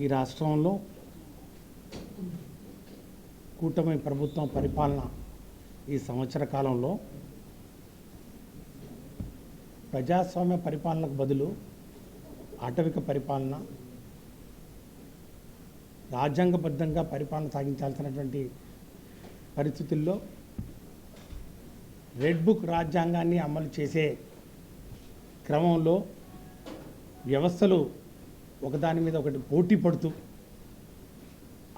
ఈ రాష్ట్రంలో కూటమి ప్రభుత్వం పరిపాలన ఈ సంవత్సర కాలంలో ప్రజాస్వామ్య పరిపాలనకు బదులు ఆటవిక పరిపాలన రాజ్యాంగబద్ధంగా పరిపాలన సాగించాల్సినటువంటి పరిస్థితుల్లో రెడ్ బుక్ రాజ్యాంగాన్ని అమలు చేసే క్రమంలో వ్యవస్థలు ఒకదాని మీద ఒకటి పోటీ పడుతూ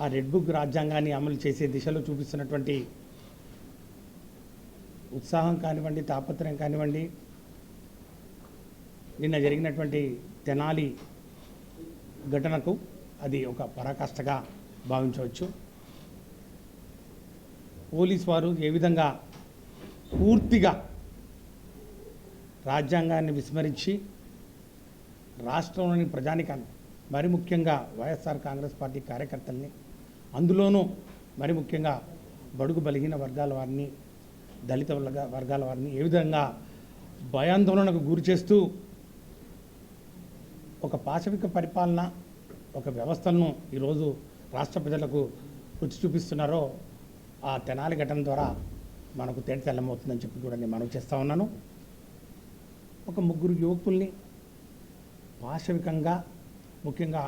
ఆ రెడ్ బుక్ రాజ్యాంగాన్ని అమలు చేసే దిశలో చూపిస్తున్నటువంటి ఉత్సాహం కానివ్వండి తాపత్రయం కానివ్వండి నిన్న జరిగినటువంటి తెనాలి ఘటనకు అది ఒక పరాకాష్ఠగా భావించవచ్చు. పోలీస్ వారు ఏ విధంగా పూర్తిగా రాజ్యాంగాన్ని విస్మరించి రాష్ట్రంలోని ప్రజానికాన్ని మరి ముఖ్యంగా వైఎస్ఆర్ కాంగ్రెస్ పార్టీ కార్యకర్తల్ని అందులోనూ మరి ముఖ్యంగా బడుగు బలిహీన వర్గాల వారిని దళిత వర్గాల వారిని ఏ విధంగా భయాందోళనకు గురి చేస్తూ ఒక పాశవిక పరిపాలన ఒక వ్యవస్థను ఈరోజు రాష్ట్ర ప్రజలకు రుచి చూపిస్తున్నారో ఆ తెనాలి ఘటన ద్వారా మనకు తేట తెల్లమవుతుందని చెప్పి కూడా నేను మనవి చేస్తూ ఉన్నాను. ఒక ముగ్గురు యువకుల్ని పాశవికంగా ముఖ్యంగా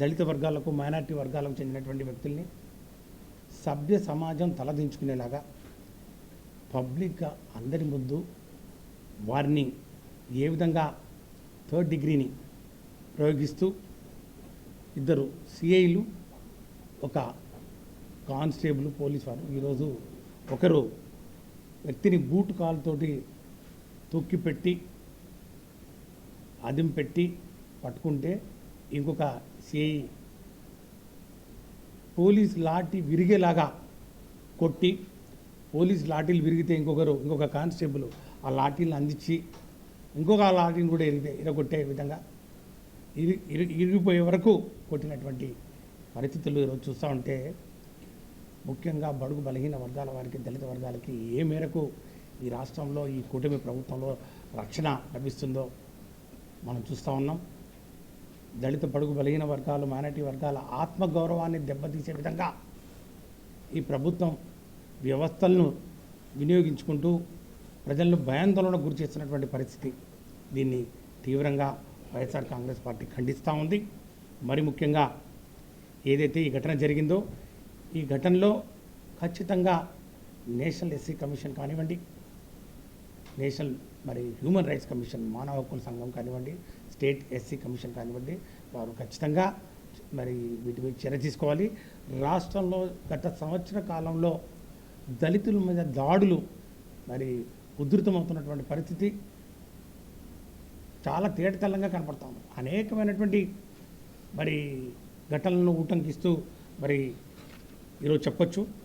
దళిత వర్గాలకు మైనారిటీ వర్గాలకు చెందినటువంటి వ్యక్తుల్ని సభ్య సమాజం తలదించుకునేలాగా పబ్లిక్గా అందరి ముందు వారిని ఏ విధంగా థర్డ్ డిగ్రీని ప్రయోగిస్తూ ఇద్దరు సిఐలు ఒక కానిస్టేబుల్ పోలీస్ వారు. ఈరోజు ఒకరు వ్యక్తిని బూట్ కాలుతోటి తొక్కిపెట్టి అదిం పెట్టి పట్టుకుంటే ఇంకొక సిఐ పోలీస్ లాఠీ విరిగేలాగా కొట్టి పోలీస్ లాఠీలు విరిగితే ఇంకొకరు ఇంకొక కానిస్టేబుల్ ఆ లాఠీలను అందించి ఇంకొక ఆ లాఠీని కూడా ఇరిగితే ఇరగొట్టే విధంగా ఇరి- ఇరిగిపోయే వరకు కొట్టినటువంటి పరిస్థితులు ఈరోజు చూస్తూ ఉంటే ముఖ్యంగా బడుగు బలహీన వర్గాల వారికి దళిత వర్గాలకి ఏ మేరకు ఈ రాష్ట్రంలో ఈ కూటమి ప్రభుత్వంలో రక్షణ లభిస్తుందో మనం చూస్తూ ఉన్నాం. దళిత పడుగు బలహీన వర్గాలు మైనార్టీ వర్గాల ఆత్మగౌరవాన్ని దెబ్బతీసే విధంగా ఈ ప్రభుత్వం వ్యవస్థలను వినియోగించుకుంటూ ప్రజలను భయాందోళనకు గురి చేస్తున్నటువంటి పరిస్థితి. దీన్ని తీవ్రంగా వైఎస్ఆర్ కాంగ్రెస్ పార్టీ ఖండిస్తూ ఉంది. మరి ముఖ్యంగా ఏదైతే ఈ ఘటన జరిగిందో ఈ ఘటనలో ఖచ్చితంగా నేషనల్ ఎస్సీ కమిషన్ కానివ్వండి నేషనల్ మరి హ్యూమన్ రైట్స్ కమిషన్ మానవ హక్కుల సంఘం కానివ్వండి స్టేట్ ఎస్సీ కమిషన్ కానివ్వండి వారు ఖచ్చితంగా మరి వీటి మీద చర్య తీసుకోవాలి. రాష్ట్రంలో గత సంవత్సర కాలంలో దళితుల మీద దాడులు మరి ఉధృతమవుతున్నటువంటి పరిస్థితి చాలా తేటతెల్లంగా కనపడతా ఉంది. అనేకమైనటువంటి మరి ఘటనలను ఉటంకిస్తూ మరి ఈరోజు చెప్పచ్చు.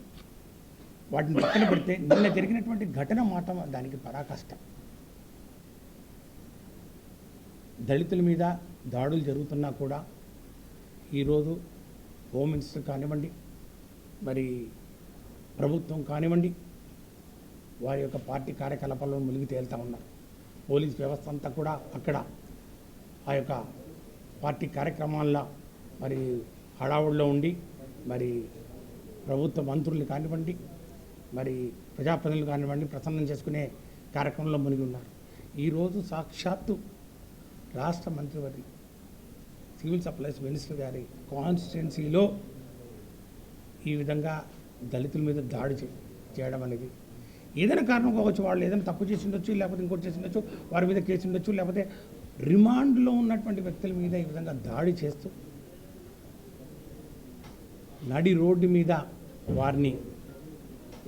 వాటిని పక్కన పెడితే నిన్న జరిగినటువంటి ఘటన మాట దానికి పరాకాష్ట. దళితుల మీద దాడులు జరుగుతున్నా కూడా ఈరోజు హోమ్ మినిస్టర్ కానివ్వండి మరి ప్రభుత్వం కానివ్వండి వారి యొక్క పార్టీ కార్యకలాపాల్లో మునిగి తేలుతూ ఉన్నారు. పోలీస్ వ్యవస్థ అంతా కూడా అక్కడ ఆ యొక్క పార్టీ కార్యక్రమాల్లో మరి హడావుడిలో ఉండి మరి ప్రభుత్వ మంత్రులు కానివ్వండి మరి ప్రజాప్రతినిధులు కానివ్వండి ప్రసన్నం చేసుకునే కార్యక్రమంలో మునిగి ఉన్నారు. ఈరోజు సాక్షాత్తు రాష్ట్ర మంత్రివర్గ సివిల్ సప్లైస్ మినిస్టర్ గారి కాన్స్టిట్యున్సీలో ఈ విధంగా దళితుల మీద దాడి చేయడం అనేది. ఏదైనా కారణం కావచ్చు వాళ్ళు ఏదైనా తప్పు చేసి ఉండొచ్చు లేకపోతే ఇంకోటి చేసి ఉండొచ్చు వారి మీద కేసు ఉండొచ్చు లేకపోతే రిమాండ్లో ఉన్నటువంటి వ్యక్తుల మీద ఈ విధంగా దాడి చేస్తూ నడి రోడ్డు మీద వారిని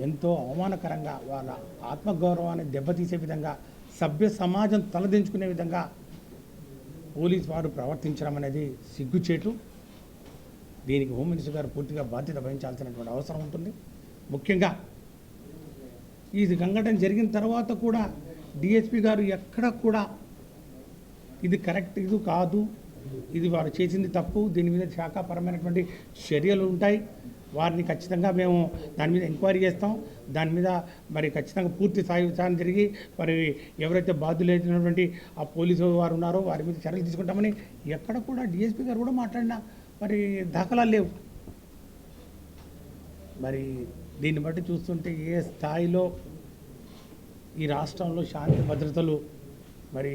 ఎంతో అవమానకరంగా వాళ్ళ ఆత్మగౌరవాన్ని దెబ్బతీసే విధంగా సభ్య సమాజం తలదించుకునే విధంగా పోలీస్ వారు ప్రవర్తించడం అనేది సిగ్గుచేటు. దీనికి హోమ్ మినిస్టర్ గారు పూర్తిగా బాధ్యత వహించాల్సినటువంటి అవసరం ఉంటుంది. ముఖ్యంగా ఈ సంఘటన జరిగిన తర్వాత కూడా డిఎస్పి గారు ఎక్కడ కూడా ఇది కరెక్ట్ ఇది కాదు ఇది వారు చేసింది తప్పు. దీని మీద శాఖాపరమైనటువంటి చర్యలు ఉంటాయి. వారిని ఖచ్చితంగా మేము దాని మీద ఎంక్వైరీ చేస్తాం. దాని మీద మరి ఖచ్చితంగా పూర్తి స్థాయి విచారణ జరిగి మరి ఎవరైతే బాధ్యులైనటువంటి ఆ పోలీసు వారు ఉన్నారో వారి మీద చర్యలు తీసుకుంటామని ఎక్కడ కూడా డిఎస్పీ గారు కూడా మాట్లాడిన మరి దాఖలాలు లేవు. మరి దీన్ని బట్టి చూస్తుంటే ఏ స్థాయిలో ఈ రాష్ట్రంలో శాంతి భద్రతలు మరి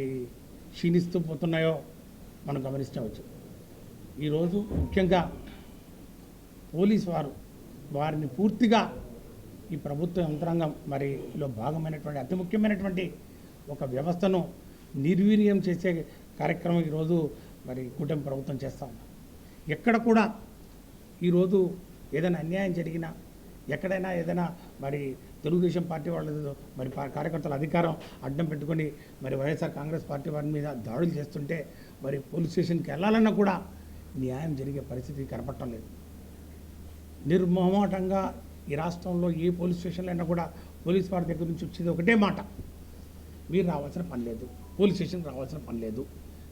క్షీణిస్తూ పోతున్నాయో మనం గమనించవచ్చు. ఈరోజు ముఖ్యంగా పోలీస్ వారు వారిని పూర్తిగా ఈ ప్రభుత్వ యంత్రాంగం మరిలో భాగమైనటువంటి అతి ముఖ్యమైనటువంటి ఒక వ్యవస్థను నిర్వీర్యం చేసే కార్యక్రమం ఈరోజు మరి కూటమి ప్రభుత్వం చేస్తూ ఉన్నాం ఎక్కడ కూడా ఈరోజు ఏదైనా అన్యాయం జరిగినా ఎక్కడైనా ఏదైనా మరి తెలుగుదేశం పార్టీ వాళ్ళు మరి కార్యకర్తల అధికారం అడ్డం పెట్టుకొని మరి వైఎస్ఆర్ కాంగ్రెస్ పార్టీ వారి మీద దాడులు చేస్తుంటే మరి పోలీస్ స్టేషన్కి వెళ్ళాలన్నా కూడా న్యాయం జరిగే పరిస్థితి కనపడటం లేదు. నిర్మోహమాటంగా ఈ రాష్ట్రంలో ఏ పోలీస్ స్టేషన్లో అయినా కూడా పోలీస్ వారి దగ్గర నుంచి వచ్చేది ఒకటే మాట. మీరు రావాల్సిన పని లేదు. పోలీస్ స్టేషన్కి రావాల్సిన పని లేదు.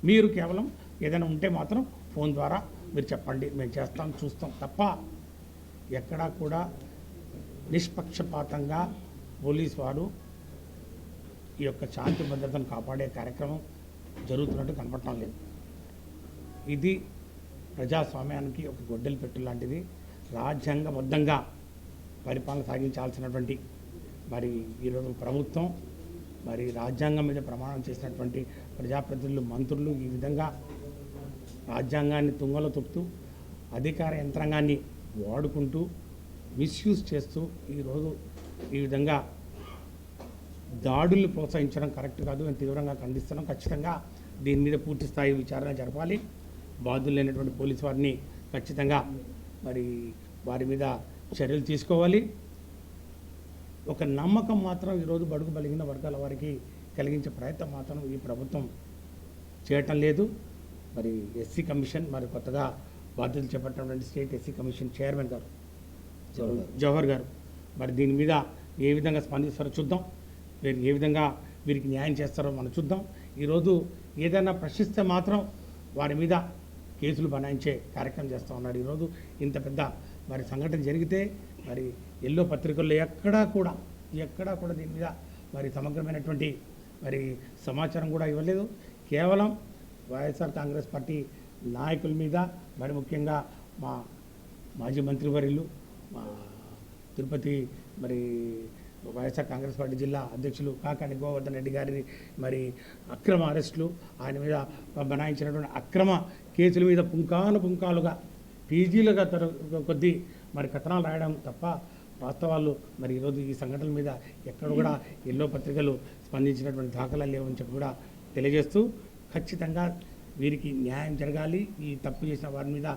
మీరు కేవలం ఏదైనా ఉంటే మాత్రం ఫోన్ ద్వారా మీరు చెప్పండి. మేము చేస్తాం చూస్తాం తప్ప ఎక్కడా కూడా నిష్పక్షపాతంగా పోలీస్ వారు ఈ యొక్క శాంతి భద్రతను కాపాడే కార్యక్రమం జరుగుతున్నట్టు కనపడటం లేదు. ఇది ప్రజాస్వామ్యానికి ఒక గొడ్డలి పెట్టు లాంటిది. రాజ్యాంగబద్ధంగా పరిపాలన సాగించాల్సినటువంటి మరి ఈరోజు ప్రభుత్వం మరి రాజ్యాంగం మీద ప్రమాణం చేసినటువంటి ప్రజాప్రతినిధులు మంత్రులు ఈ విధంగా రాజ్యాంగాన్ని తుంగలో తొక్కుతూ అధికార యంత్రాంగాన్ని వాడుకుంటూ మిస్యూజ్ చేస్తూ ఈరోజు ఈ విధంగా దాడుల్ని ప్రోత్సహించడం కరెక్ట్ కాదు. మేము తీవ్రంగా ఖండిస్తున్నాం. ఖచ్చితంగా దీని మీద పూర్తి స్థాయి విచారణ జరపాలి. బాధ్యులు లేనటువంటి పోలీసు వారిని ఖచ్చితంగా మరి వారి మీద చర్యలు తీసుకోవాలి. ఒక నమ్మకం మాత్రం ఈరోజు బడుగు బలిగిన వర్గాల వారికి కలిగించే ప్రయత్నం మాత్రం ఈ ప్రభుత్వం చేయటం లేదు. మరి ఎస్సీ కమిషన్ మరి కొత్తగా బాధ్యతలు చేపట్టినటువంటి స్టేట్ ఎస్సీ కమిషన్ చైర్మన్ గారు గారు. జవహర్ గారు. మరి దీని మీద ఏ విధంగా స్పందిస్తారో చూద్దాం. నేను ఏ విధంగా వీరికి న్యాయం చేస్తారో మనం చూద్దాం. ఈరోజు ఏదైనా ప్రశ్నిస్తే మాత్రం వారి మీద కేసులు బనాయించే కార్యక్రమం చేస్తూ ఉన్నాడు ఈరోజు. ఇంత పెద్ద మరి సంఘటన జరిగితే మరి ఎల్లో పత్రికల్లో ఎక్కడా కూడా ఎక్కడా కూడా దీని మీద మరి సమగ్రమైనటువంటి మరి సమాచారం కూడా ఇవ్వలేదు. కేవలం వైఎస్ఆర్ కాంగ్రెస్ పార్టీ నాయకుల మీద మరి ముఖ్యంగా మా మాజీ మంత్రివర్యులు మా తిరుపతి మరి వైఎస్ఆర్ కాంగ్రెస్ పార్టీ జిల్లా అధ్యక్షులు కాకాని గోవర్ధన్ రెడ్డి గారిని మరి అక్రమ అరెస్టులు ఆయన మీద బనాయించినటువంటి అక్రమ కేసుల మీద పుంకాను పుంకాలుగా పీజీలుగా తర కొద్దీ మరి కథనాలు రాయడం తప్ప వాస్తవాలు మరి ఈరోజు ఈ సంఘటనల మీద ఎక్కడ కూడా ఎల్లో పత్రికలు స్పందించినటువంటి దాఖలాలు లేవని చెప్పి కూడా తెలియజేస్తూ ఖచ్చితంగా వీరికి న్యాయం జరగాలి. ఈ తప్పు చేసిన వారి మీద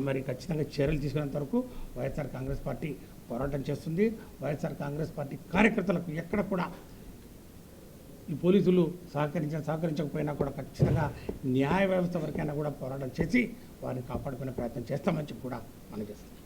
మరి ఖచ్చితంగా చర్యలు తీసుకునేంత వరకు వైఎస్ఆర్ కాంగ్రెస్ పార్టీ పోరాటం చేస్తుంది. వైఎస్ఆర్ కాంగ్రెస్ పార్టీ కార్యకర్తలకు ఎక్కడ కూడా ఈ పోలీసులు సహకరించిన సహకరించకపోయినా కూడా ఖచ్చితంగా న్యాయ వ్యవస్థ వరకైనా కూడా పోరాటం చేసి వారిని కాపాడుకునే ప్రయత్నం చేస్తామని చెప్పి కూడా మనం చేస్తాం